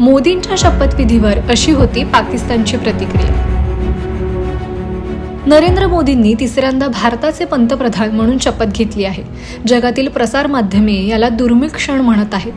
मोदींच्या शपथविधीवर अशी होती पाकिस्तानची प्रतिक्रिया. नरेंद्र मोदींनी तिसऱ्यांदा भारताचे पंतप्रधान म्हणून शपथ घेतली आहे. जगातील प्रसार माध्यमे याला दुर्मिळ क्षण म्हणत आहेत.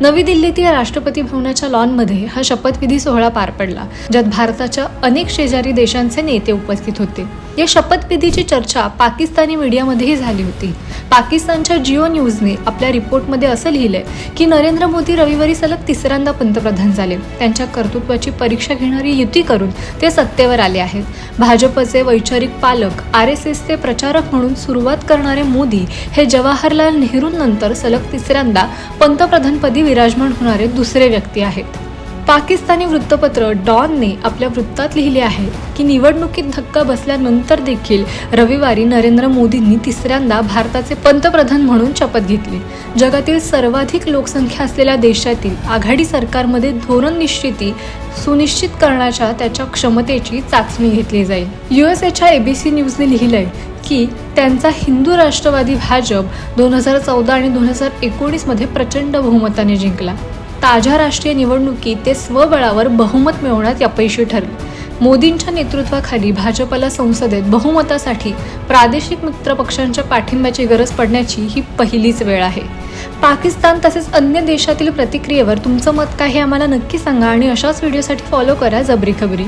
नवी दिल्लीतील राष्ट्रपती भवनाच्या लॉनमध्ये हा शपथविधी सोहळा पार पडला ज्यात भारताच्या अनेक शेजारी देशांचे नेते उपस्थित होते. या शपथविधीची चर्चा पाकिस्तानी मीडियामध्येही झाली होती. पाकिस्तानच्या जिओ न्यूजने आपल्या रिपोर्टमध्ये असं लिहिलंय की नरेंद्र मोदी रविवारी सलग तिसऱ्यांदा पंतप्रधान झाले. त्यांच्या कर्तृत्वाची परीक्षा घेणारी युती करून ते सत्तेवर आले आहेत. भाजपचे वैचारिक पालक आर एस एसचे प्रचारक म्हणून सुरुवात करणारे मोदी हे जवाहरलाल नेहरूंनंतर सलग तिसऱ्यांदा पंतप्रधान पंतप्रधानपदी विराजमान होणारे दुसरे व्यक्ती आहेत. पाकिस्तानी वृत्तपत्र डॉनने आपल्या वृत्तात लिहिले आहे की निवडणुकीत धक्का बसल्यानंतर देखील रविवारी नरेंद्र मोदींनी तिसऱ्यांदा भारताचे पंतप्रधान म्हणून शपथ घेतली. जगातील सर्वाधिक लोकसंख्या असलेल्या देशातील आघाडी सरकारमध्ये धोरण निश्चिती सुनिश्चित करण्याच्या त्याच्या क्षमतेची चाचणी घेतली जाईल. युएसएच्या एबीसी न्यूजने लिहिलंय की त्यांचा हिंदू राष्ट्रवादी भाजप दोन हजार चौदा आणि दोन हजार एकोणीसमध्ये प्रचंड बहुमताने जिंकला. ताज्या राष्ट्रीय निवडणुकीत ते स्वबळावर बहुमत मिळवण्यात अपयशी ठरले. मोदींच्या नेतृत्वाखाली भाजपला संसदेत बहुमतासाठी प्रादेशिक मित्रपक्षांच्या पाठिंब्याची गरज पडण्याची ही पहिलीच वेळ आहे. पाकिस्तान तसेच अन्य देशातील प्रतिक्रियेवर तुमचं मत काय हे आम्हाला नक्की सांगा आणि अशाच व्हिडिओसाठी फॉलो करा जबरी खबरी.